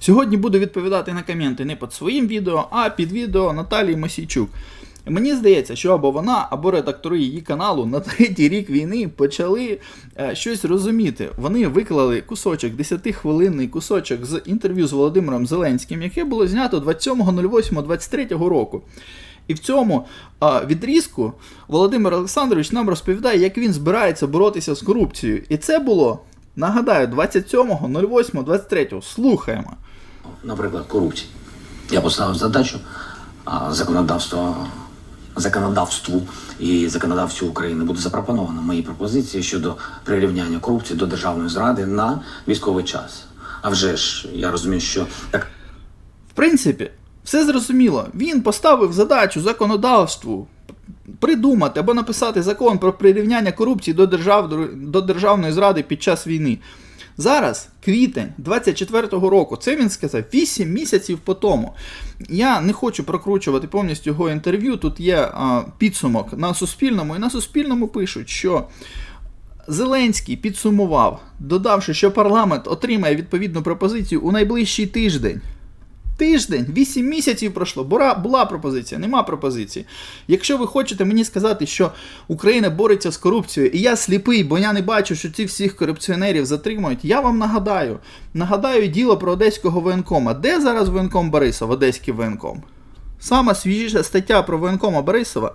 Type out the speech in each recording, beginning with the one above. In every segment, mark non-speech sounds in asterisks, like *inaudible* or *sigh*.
Сьогодні буду відповідати на коменти не під своїм відео, а під відео Наталії Мосійчук. Мені здається, що або вона, або редактори її каналу на третій рік війни почали е, щось розуміти. Вони виклали кусочок, 10-хвилинний кусочок з інтерв'ю з Володимиром Зеленським, яке було знято 27.08.23 року. І в цьому а, відрізку Володимир Олександрович нам розповідає, як він збирається боротися з корупцією. І це було, нагадаю, 27.08.23. Слухаємо. Наприклад, корупції. Я поставив задачу законодавство, законодавству і законодавцю України буде запропоновано мої пропозиції щодо прирівняння корупції до державної зради на військовий час. А вже ж я розумію, що так В принципі, все зрозуміло. Він поставив задачу законодавству придумати або написати закон про прирівняння корупції до, держав, до державної зради під час війни. Зараз квітень 24-го року, це він сказав 8 місяців по тому. Я не хочу прокручувати повністю його інтерв'ю. Тут є а, підсумок на Суспільному, і на Суспільному пишуть, що Зеленський підсумував, додавши, що парламент отримає відповідну пропозицію у найближчий тиждень. Тиждень, 8 місяців пройшло. Була, була пропозиція, нема пропозиції. Якщо ви хочете мені сказати, що Україна бореться з корупцією, і я сліпий, бо я не бачу, що ці всіх корупціонерів затримують, я вам нагадаю. Нагадаю діло про одеського воєнкома. Де зараз воєнком Борисов, одеський воєнком? Сама свіжіша стаття про воєнкома Борисова.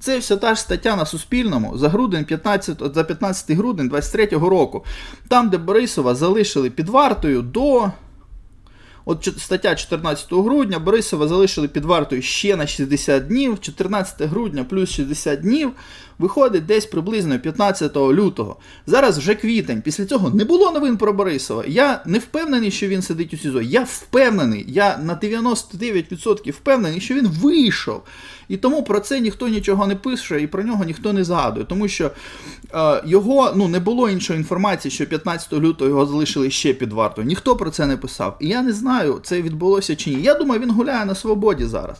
Це все та ж стаття на Суспільному за грудень 15, за 15 грудень 23-го року. Там, де Борисова залишили під вартою до. От стаття 14 грудня Борисова залишили під вартою ще на 60 днів, 14 грудня плюс 60 днів, виходить десь приблизно 15 лютого. Зараз вже квітень. Після цього не було новин про Борисова. Я не впевнений, що він сидить у СІЗО. Я впевнений, я на 99% впевнений, що він вийшов. І тому про це ніхто нічого не пише і про нього ніхто не згадує. Тому що е, його ну, не було іншої інформації, що 15 лютого його залишили ще під вартою. Ніхто про це не писав. І я не знаю, це відбулося чи ні. Я думаю, він гуляє на свободі зараз.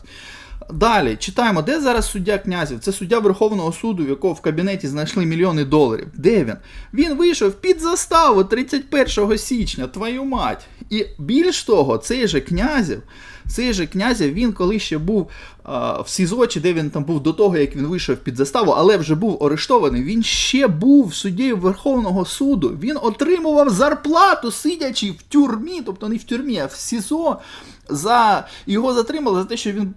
Далі читаємо, де зараз суддя князів? Це суддя Верховного суду, в якого в кабінеті знайшли мільйони доларів. Де він? Він вийшов під заставу 31 січня, твою мать. І більш того, цей же князів, цей же князів, він коли ще був а, в СІЗО, чи де він там був до того, як він вийшов під заставу, але вже був арештований. Він ще був суддєю Верховного суду. Він отримував зарплату, сидячи в тюрмі, тобто не в тюрмі, а в СІЗО. За його затримали за те, що він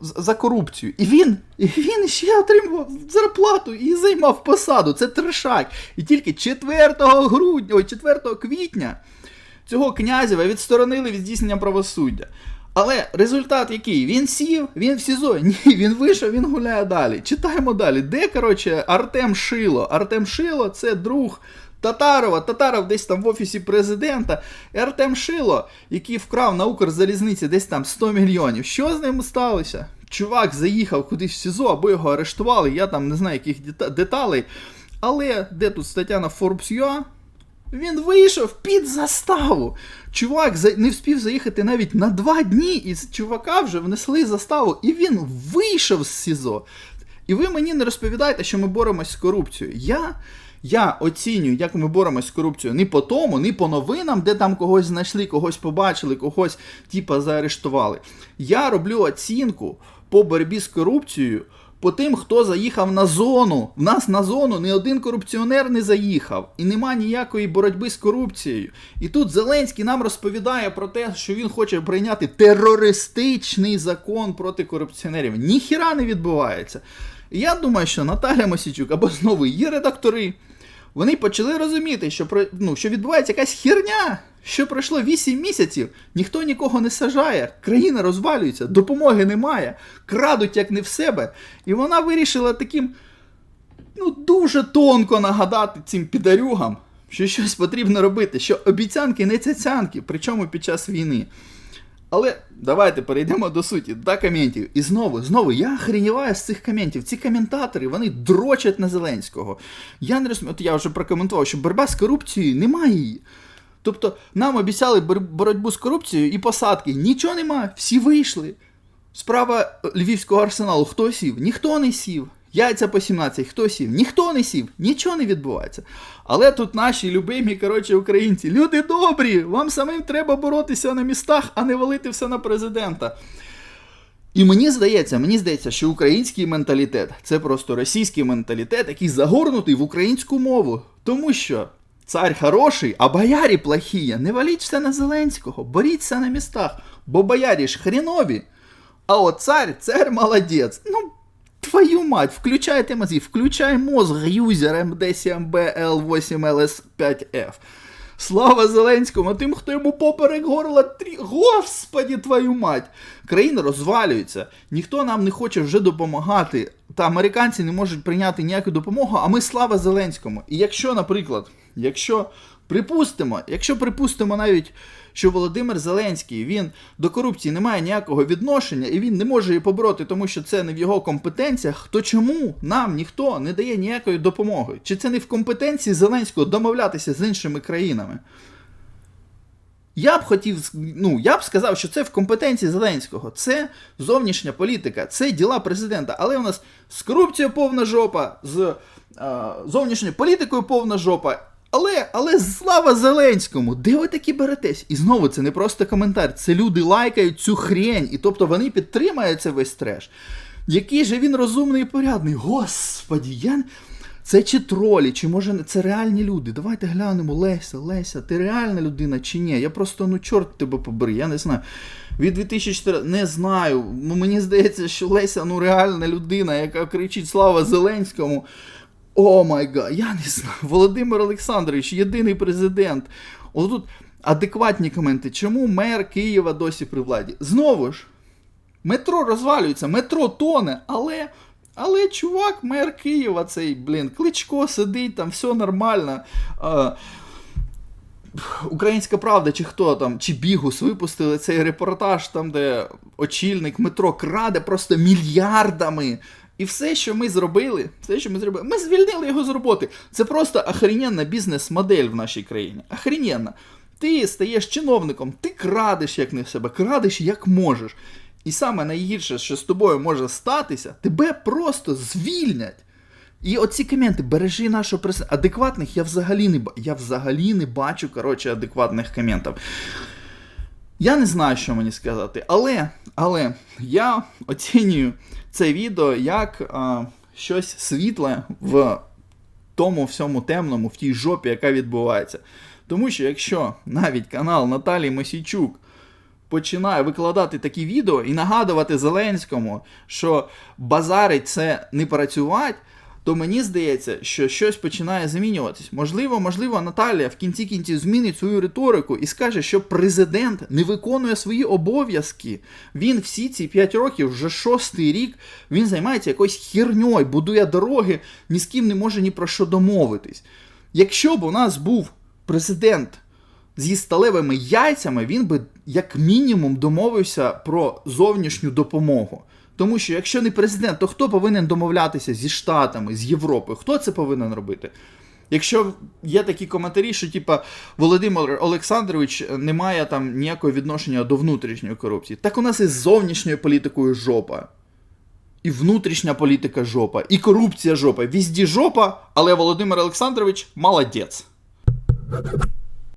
за корупцію. І він, він ще отримував зарплату і займав посаду. Це трешак. І тільки 4 грудня, ой, 4 квітня цього князєва відсторонили від здійснення правосуддя. Але результат який? Він сів, він в СІЗО. *laughs* Ні, він вийшов, він гуляє далі. Читаємо далі. Де, коротше, Артем Шило? Артем Шило це друг Татарова. Татаров десь там в офісі президента. І Артем Шило, який вкрав на Укрзалізниці десь там 100 мільйонів. Що з ним сталося? Чувак заїхав кудись в СІЗО, або його арештували, я там не знаю яких деталей. Але де тут стаття на Forbes.ua? Він вийшов під заставу. Чувак не встиг заїхати навіть на два дні, і чувака вже внесли заставу, і він вийшов з СІЗО. І ви мені не розповідаєте, що ми боремось з корупцією. Я, я оцінюю, як ми боремось з корупцією не по тому, не по новинам, де там когось знайшли, когось побачили, когось типа заарештували. Я роблю оцінку по боротьбі з корупцією по тим, хто заїхав на зону. В нас на зону не один корупціонер не заїхав, і нема ніякої боротьби з корупцією. І тут Зеленський нам розповідає про те, що він хоче прийняти терористичний закон проти корупціонерів. Ніхіра не відбувається. Я думаю, що Наталя Мосічук або знову її редактори. Вони почали розуміти, що про- ну, що відбувається якась херня, що пройшло 8 місяців, ніхто нікого не сажає, країна розвалюється, допомоги немає, крадуть як не в себе. І вона вирішила таким ну, дуже тонко нагадати цим підарюгам, що щось потрібно робити, що обіцянки не цяцянки, причому під час війни. Але давайте перейдемо до суті, до коментів. І знову, знову, я охреніваю з цих коментів. Ці коментатори, вони дрочать на Зеленського. Я не розумію, от я вже прокоментував, що боротьба з корупцією немає її. Тобто нам обіцяли боротьбу з корупцією і посадки. Нічого немає, всі вийшли. Справа львівського арсеналу, хто сів? Ніхто не сів. Яйця по 17, хто сів? Ніхто не сів, нічого не відбувається. Але тут наші любимі, коротше, українці, люди добрі, вам самим треба боротися на містах, а не валити все на президента. І мені здається, мені здається, що український менталітет це просто російський менталітет, який загорнутий в українську мову. Тому що цар хороший, а боярі плохі. Не валіть все на Зеленського, боріться на містах, бо боярі ж хрінові. А от цар, цар молодець. Ну, твою мать, включайте мозги, включай мозг юзер MD7BL8LS5F. Слава Зеленському, тим, хто йому поперек горла трі. Господі твою мать! Країна розвалюється, ніхто нам не хоче вже допомагати. Та американці не можуть прийняти ніяку допомогу, а ми слава Зеленському. І якщо, наприклад, якщо припустимо, якщо припустимо навіть, що Володимир Зеленський він до корупції не має ніякого відношення і він не може її побороти, тому що це не в його компетенціях, то чому нам ніхто не дає ніякої допомоги? Чи це не в компетенції Зеленського домовлятися з іншими країнами? Я б хотів, ну я б сказав, що це в компетенції Зеленського. Це зовнішня політика, це діла президента. Але у нас з корупцією повна жопа, з е, зовнішньою політикою повна жопа. Але, але слава Зеленському, де ви такі беретесь? І знову це не просто коментар, це люди лайкають цю хрень, і тобто вони підтримують це весь треш. Який же він розумний і порядний. Господі, я. Це чи тролі, чи може це реальні люди. Давайте глянемо, Леся, Леся, ти реальна людина чи ні? Я просто, ну, чорт тебе побери, я не знаю. Від 2004 не знаю. Мені здається, що Леся ну реальна людина, яка кричить Слава Зеленському. О май гад, я не знаю. Володимир Олександрович, єдиний президент. Отут адекватні коменти. Чому мер Києва досі при владі? Знову ж, метро розвалюється, метро тоне, але. Але чувак, мер Києва, цей, блін, кличко сидить, там все нормально. А, Українська правда, чи хто там, чи Бігус випустили цей репортаж, там, де очільник метро краде просто мільярдами. І все, що ми зробили, все, що ми зробили, ми звільнили його з роботи. Це просто охрененна бізнес-модель в нашій країні. Охрененна. Ти стаєш чиновником, ти крадеш як не себе, крадеш як можеш. І саме найгірше, що з тобою може статися, тебе просто звільнять. І оці коменти, бережи нашого президента. Адекватних я взагалі не я взагалі не бачу, коротше, адекватних коментів. Я не знаю, що мені сказати, але, але я оцінюю це відео як а, щось світле в тому всьому темному, в тій жопі, яка відбувається. Тому що якщо навіть канал Наталії Мосійчук починає викладати такі відео і нагадувати Зеленському, що базарить це не працювати, то мені здається, що щось починає змінюватись. Можливо, можливо, Наталія в кінці кінців змінить свою риторику і скаже, що президент не виконує свої обов'язки. Він всі ці 5 років, вже шостий рік, він займається якоюсь херньою, будує дороги, ні з ким не може ні про що домовитись. Якщо б у нас був президент зі сталевими яйцями, він би як мінімум домовився про зовнішню допомогу. Тому що якщо не президент, то хто повинен домовлятися зі Штатами, з Європою? Хто це повинен робити? Якщо є такі коментарі, що типа Володимир Олександрович не має там ніякого відношення до внутрішньої корупції, так у нас і з зовнішньою політикою жопа. І внутрішня політика жопа, і корупція жопа. Візді жопа, але Володимир Олександрович молодець.